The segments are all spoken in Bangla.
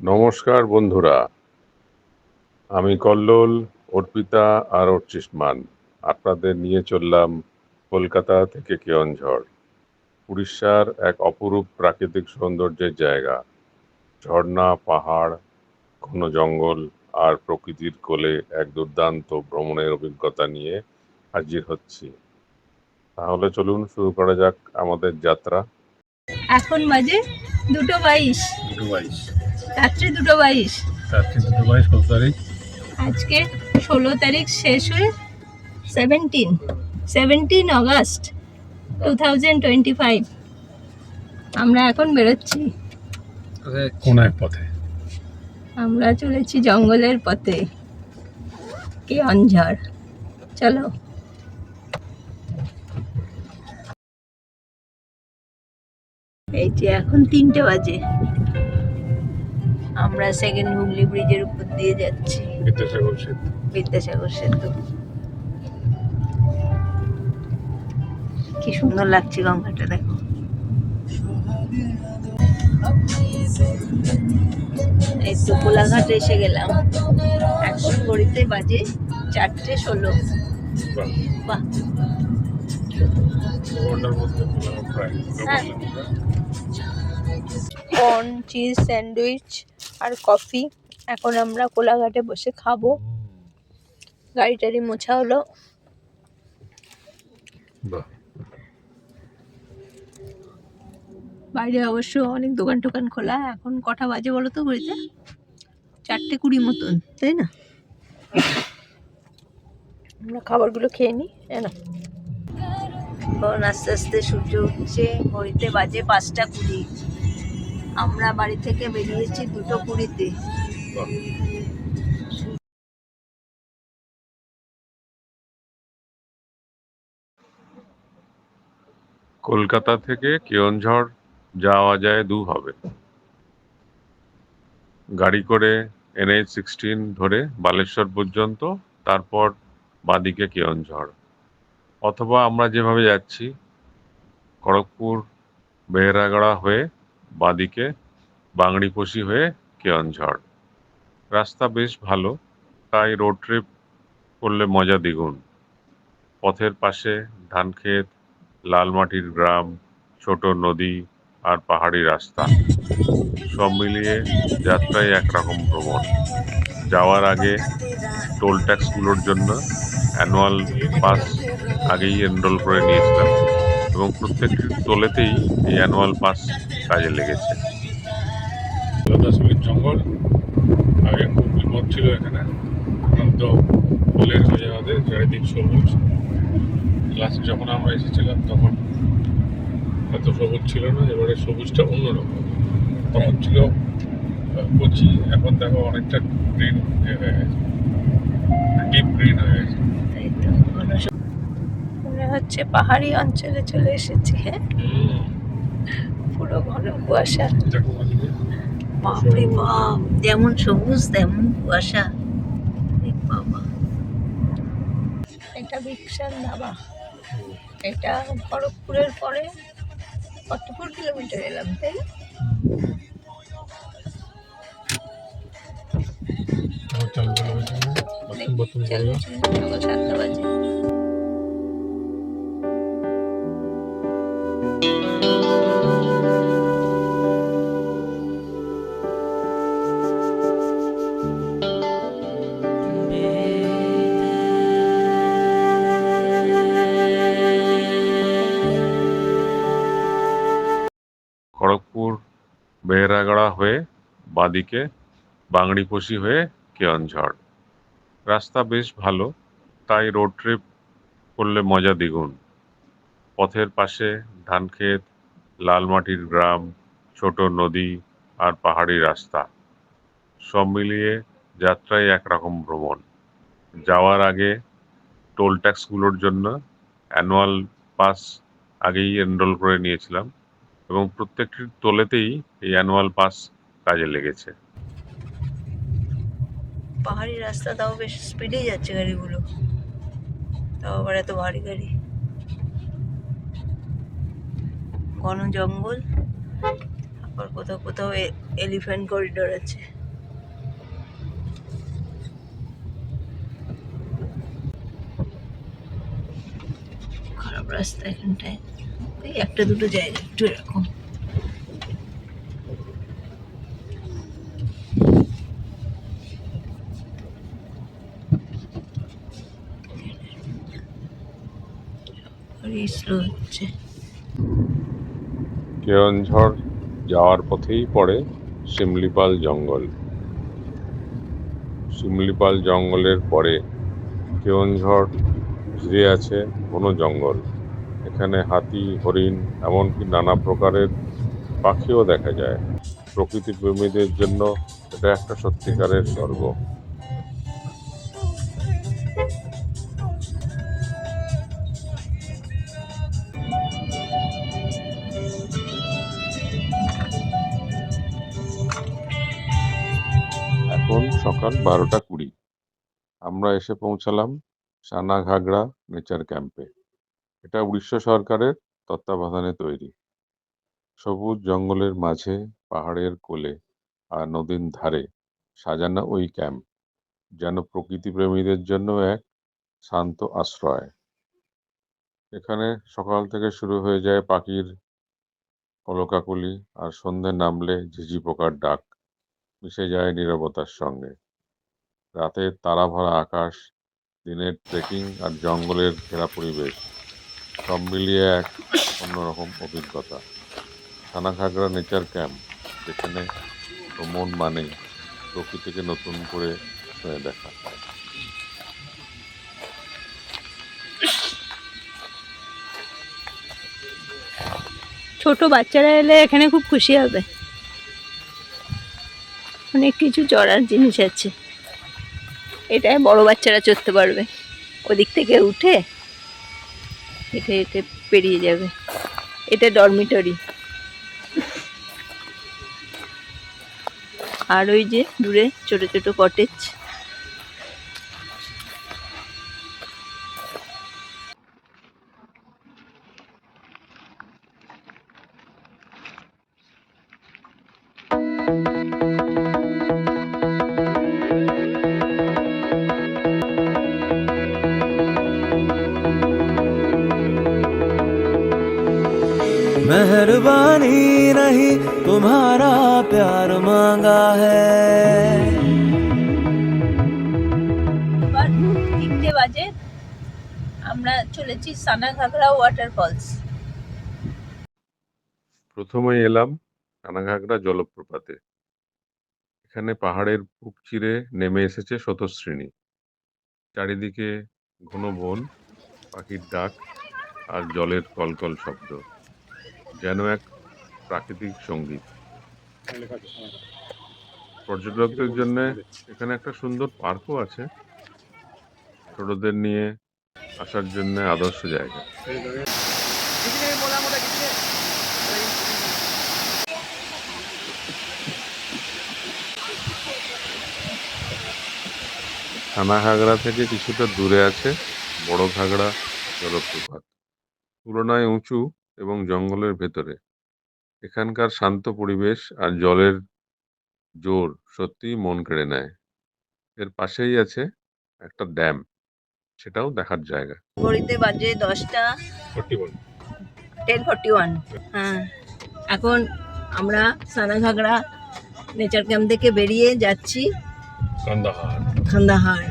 নমস্কার বন্ধুরা। আমি কল্লোল অর্পিতা আর অর্চিষ্মান। আপনাদের নিয়ে চললাম কলকাতা থেকে কেয়নঝড় উড়িষ্যার এক অপরূপ প্রাকৃতিক সৌন্দর্যের জায়গা। ঝর্ণা পাহাড় ঘন জঙ্গল আর প্রকৃতির কোলে এক দুর্দান্ত ভ্রমণের অভিজ্ঞতা নিয়ে হাজির হচ্ছি। তাহলে চলুন শুরু করা যাক আমাদের যাত্রা। এখন বাজে দুটো বাইশ। দুটো বাইশ। রাত্রি দুটো বাইশ। রাত্রি দুটো বাইশ কত তারিখ? আজকে ষোলো তারিখ শেষ হয়ে seventeen seventeen August two thousand twenty five আমরা এখন বেরোচ্ছি। কোন এক পথে? আমরা চলেছি জঙ্গলের পথে। কে অঞ্ঝড় চলো। এই যে এখন তিনটে বাজে। আমরা সেকেন্ড হুগলি ব্রিজের উপর দিয়ে যাচ্ছি। বিদ্যাসাগর সেতু। বিদ্যাসাগর সেতু। কি সুন্দর লাগছে গঙ্গাটা দেখো। এই তো কোলাঘাট এসে গেলাম। এখন ঘড়িতে বাজে চারটে ষোলো। বাহ, হ্যাঁ। কর্ন চিজ স্যান্ডউইচ আর কফি। এখন আমরা কোলাঘাটে বসে খাব। গাড়ি টাড়ি মোছা হলো। বাইরে অবশ্য অনেক দোকান টোকান খোলা। এখন কটা বাজে বলো তো ঘড়িতে? চারটে কুড়ি মতন তাই না? আমরা খাবারগুলো খেয়ে নিই তাই না এখন আস্তে আস্তে সূর্য উঠছে ঘড়িতে বাজে পাঁচটা কুড়ি। আমরা বাড়ি থেকে বেরিয়েছি দুটো কুড়িতে। কলকাতা থেকে কেয়নঝড় যাওয়া যায় দুভাবে। গাড়ি করে এনএইচ সিক্সটিন ধরে বালেশ্বর পর্যন্ত, তারপর বাদিকে কেয়নঝড় অথবা আমরা যেভাবে যাচ্ছি, খড়গপুর, বেহেরাগড়া হয়ে বাদিকে বাংড়িপোষি হয়ে কেয়নঝড়। রাস্তা বেশ ভালো, তাই রোড ট্রিপ করলে মজা দ্বিগুণ। পথের পাশে ধানক্ষেত লাল মাটির গ্রাম, ছোট নদী আর পাহাড়ি রাস্তা। সব মিলিয়ে যাত্রাই একরকম ভ্রমণ। যাওয়ার আগে টোল ট্যাক্সগুলোর জন্য অ্যানুয়াল পাস আগেই এনরোল করে নিয়েছিলাম। এবং প্রত্যেকটি টোলেতেই এই অ্যানুয়াল পাস কাজে লেগেছে। লতাশিলের জঙ্গল, আগে খুব বিপদ ছিল এখানে। এখন তো ফুলের হয়ে যাওয়াতে চারিদিক সবুজ। লাস্ট যখন আমরা এসেছিলাম, তখন এত সবুজ ছিল না, এবারে সবুজটা অন্যরকম। তখন ছিল কচি, এখন দেখো অনেকটা গ্রিন হয়ে গেছে ডিপ গ্রিন হয়ে গেছে এই তো ঘন সব- মনে হচ্ছে পাহাড়ি অঞ্চলে চলে এসেছি হ্যাঁ? পুরো ঘন কুয়াশা। বাপরে বাপ যেমন সবুজ তেমন কুয়াশা। বাবা। এটা বিকশাল ধাবা। এটা খড়গপুরের পরে কতপুর কিলোমিটার এলাম তাই চালু চলো চলো, সাতটা বাজে। বেহেরাগড়া হয়ে বাদিকে বাংড়িপোষি হয়ে কেয়নঝড় রাস্তা বেশ ভালো, তাই রোড ট্রিপ করলে মজা দ্বিগুণ। পথের পাশে ধানক্ষেত লাল মাটির গ্রাম, ছোট নদী আর পাহাড়ি রাস্তা। সব মিলিয়ে যাত্রাই একরকম ভ্রমণ। যাওয়ার আগে টোল ট্যাক্সগুলোর জন্য অ্যানুয়াল পাস আগেই এনরোল করে নিয়েছিলাম। এবং প্রত্যেকটি টোলেতেই এই অ্যানুয়াল পাস কাজে লেগেছে। পাহাড়ি রাস্তা তাও বেশ স্পিডে যাচ্ছে গাড়িগুলো। তাও আবার এত ভারী গাড়ি। ঘন জঙ্গল। আবার কোথাও কোথাও এলিফ্যান্ট করিডোর আছে। খারাপ রাস্তা এখানটায়। এই একটা দুটো জায়গা, একটু এরকম। কেয়নঝড় যাওয়ার পথেই পড়ে শিমলিপাল জঙ্গল। শিমলিপাল জঙ্গলের পরে কেয়নঝড় ঘিরে আছে ঘন জঙ্গল। এখানে হাতি, হরিণ, এমনকি নানা প্রকারের পাখিও দেখা যায়। প্রকৃতি প্রেমীদের জন্য এটা একটা সত্যিকারের স্বর্গ। এখন সকাল বারোটা কুড়ি। আমরা এসে পৌঁছালাম সানাঘাগড়া নেচার ক্যাম্পে। এটা উড়িষ্যা সরকারের তত্ত্বাবধানে তৈরি। সবুজ জঙ্গলের মাঝে, পাহাড়ের কোলে আর নদীর ধারে সাজানো ওই ক্যাম্প, যেন প্রকৃতি প্রেমীদের জন্য এক শান্ত আশ্রয়। এখানে সকাল থেকে শুরু হয়ে যায় পাখির কলকাকলি আর সন্ধে নামলে ঝিঝি পোকার ডাক, মিশে যায় নীরবতার সঙ্গে। রাতের তারাভরা আকাশ, দিনের ট্রেকিং আর জঙ্গলের ঘেরা পরিবেশ। সব মিলিয়ে এক অন্যরকম অভিজ্ঞতা। সানাঘাগড়া নেচার ক্যাম্প, যেখানে ভ্রমণ মানে প্রকৃতিকে নতুন করে ছুঁয়ে দেখা। ছোট বাচ্চারা এলে এখানে খুব খুশি হবে। অনেক কিছু চড়ার জিনিস আছে। এটায় বড় বাচ্চারা চড়তে পারবে। ওদিক থেকে উঠে হেঁটে হেঁটে পেরিয়ে যাবে। এটা ডরমিটরি আর ওই যে দূরে ছোট ছোট কটেজ मेहरबानी नहीं तुम्हारा प्यार मांगा है এবার তিনটে বাজে আমরা চলেছি সানাঘাগড়া ওয়াটারফলস প্রথমে এলাম সানাঘাগড়া জলপ্রপাতে এখানে পাহাড়ের বুক চিরে নেমে এসেছে স্রোতশ্রেণী চারিদিকে ঘন বন পাখির ডাক আর জলের কলকল শব্দ যেন এক প্রাকৃতিক সংগীত। পর্যটকদের জন্য এখানে একটা সুন্দর পার্কও আছে। ছোটদের নিয়ে আসার জন্য আদর্শ জায়গা। থানা ঘাগড়া থেকে কিছুটা দূরে আছে বড় ঘাগড়া জলপ্রপাত। তুলনায় উঁচু। এবং জঙ্গলের ভেতরে। এখানকার শান্ত পরিবেশ আর জলের জোর সত্যিই মন কেড়ে নেয়। এর পাশেই আছে একটা ড্যাম সেটাও দেখার জায়গা। ঘড়িতে বাজে দশটা টেন ফর্টি ওয়ান হ্যাঁ। এখন আমরা সানাঘাগড়া নেচার ক্যাম্প থেকে বেরিয়ে যাচ্ছি। কান্দাহার। খান্দাহার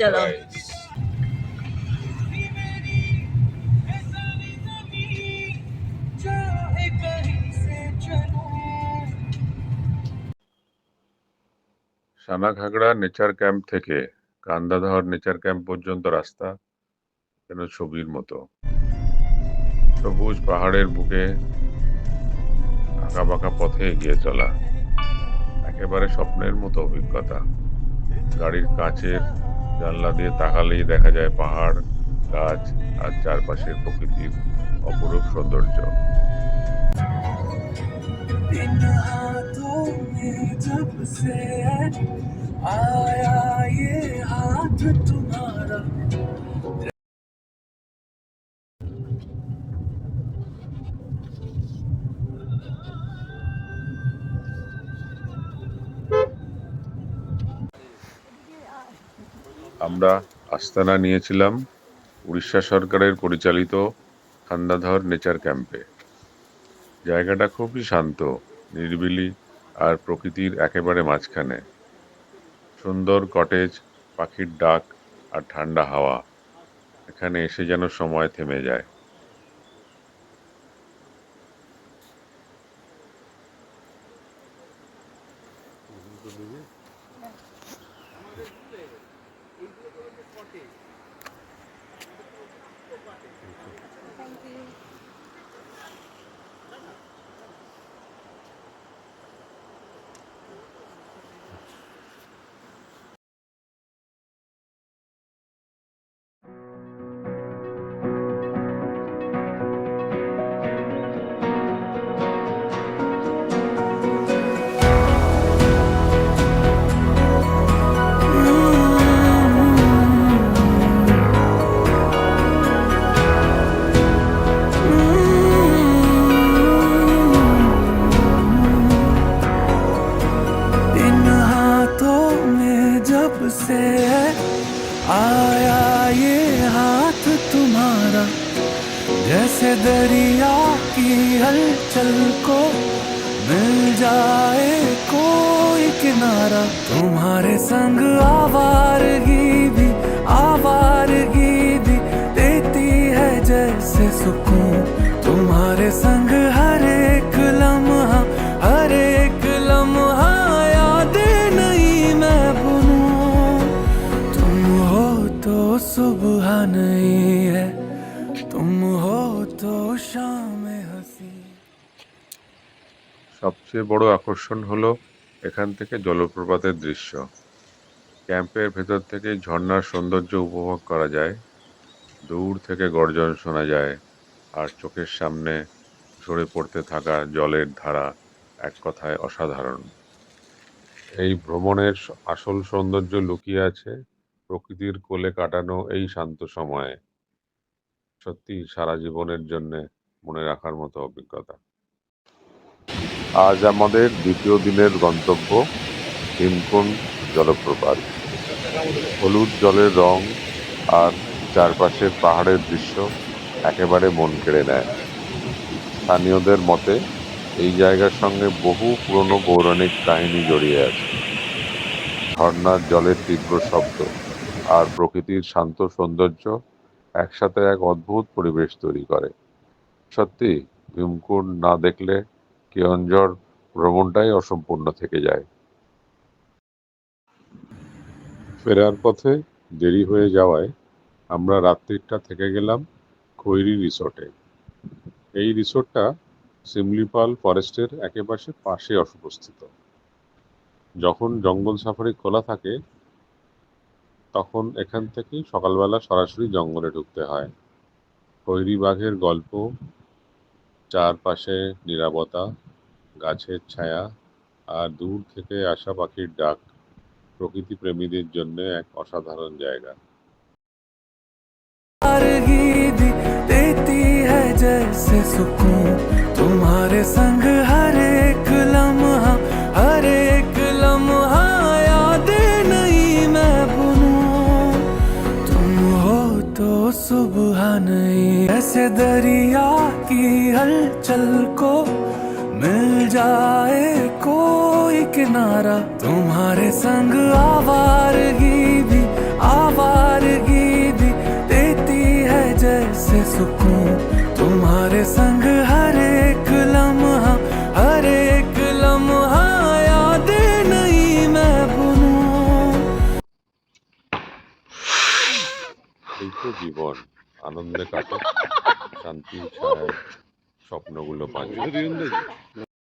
চলো। সানাঘাগড়া নেচার ক্যাম্প থেকে কান্দাধর নেচার ক্যাম্প পর্যন্ত রাস্তা যেন ছবির মতো। সবুজ পাহাড়ের বুকে আঁকা বাঁকা পথে এগিয়ে চলা। একেবারে স্বপ্নের মতো অভিজ্ঞতা। গাড়ির কাচের জানলা দিয়ে তাকালেই দেখা যায় পাহাড়, গাছ আর চারপাশের প্রকৃতির অপরূপ সৌন্দর্য। আমরা আস্তানা নিয়েছিলাম উড়িষ্যা সরকারের পরিচালিত খান্দাধর নেচার ক্যাম্পে। জায়গাটা খুবই শান্ত নিরিবিলি আর প্রকৃতির একেবারে মাঝখানে। সুন্দর কটেজ, পাখির ডাক আর ঠান্ডা হাওয়া। এখানে এসে যেন সময় থেমে যায়। से आया ये हाथ तुम्हारा। जैसे दरिया की हलचल को मिल जाए कोई किनारा। तुम्हारे संग आवारगी भी आवारगी भी देती है जैसे सुकून। तुम्हारे संग हर एक लम्हा সবচেয়ে বড় আকর্ষণ হলো এখান থেকে জলপ্রপাতের দৃশ্য। ক্যাম্পের ভেতর থেকে ঝর্ণার সৌন্দর্য উপভোগ করা যায়। দূর থেকে গর্জন শোনা যায় আর চোখের সামনে ঝরে পড়তে থাকা জলের ধারা এক কথায় অসাধারণ। এই ভ্রমণের আসল সৌন্দর্য লুকিয়ে আছে প্রকৃতির কোলে কাটানো এই শান্ত সময়ে। সত্যি সারা জীবনের জন্যে মনে রাখার মতো অভিজ্ঞতা। আজ আমাদের দ্বিতীয় দিনের গন্তব্য ভীমকুণ্ড জলপ্রপাত। হলুদ জলের রং আর চারপাশের পাহাড়ের দৃশ্য একেবারে মন কেড়ে নেয়। স্থানীয়দের মতে, এই জায়গার সঙ্গে বহু পুরনো পৌরাণিক কাহিনী জড়িয়ে আছে। ঝর্ণার জলের তীব্র শব্দ আর প্রকৃতির শান্ত সৌন্দর্য একসাথে এক অদ্ভুত পরিবেশ তৈরি করে। সত্যি ভীমকুণ্ড না দেখলে কেওনঝড় ভ্রমণটাই অসম্পূর্ণ থেকে যায়। ফেরার পথে দেরি হয়ে যাওয়ায় আমরা রাত্রিটা থেকে গেলাম খৈরি রিসোর্টে। এই রিসোর্টটা সিমলিপাল ফরেস্টের একেবারে পাশে অবস্থিত। যখন জঙ্গল সাফারি খোলা থাকে, তখন এখান থেকেই সকালবেলা সরাসরি জঙ্গলে ঢুকতে হয়। খৈরি বাঘের গল্প, চারপাশে নীরবতা গাছের ছায়া আর দূর থেকে আসা পাখির ডাক প্রকৃতি প্রেমীদের জন্য এক অসাধারণ জায়গা आवारगी भी देती है जैसे सुकून तुम्हारे संग हर एक लम्हा हर एक लम्हा यादें नहीं मैं भूलूं तुम हो तो सुबह नहीं ऐसे दरिया की हलचल को मिल जाए कोई किनारा तुम्हारे संग आवारगी भी आवारगी भी देती है जैसे सुकून तुम्हारे संग हर एक लम्हा हर एक लम्हा यादें नहीं मैं भूलूं এই তো জীবন আনন্দে কাটে শান্তির ছায় স্বপ্নগুলো পাঁচ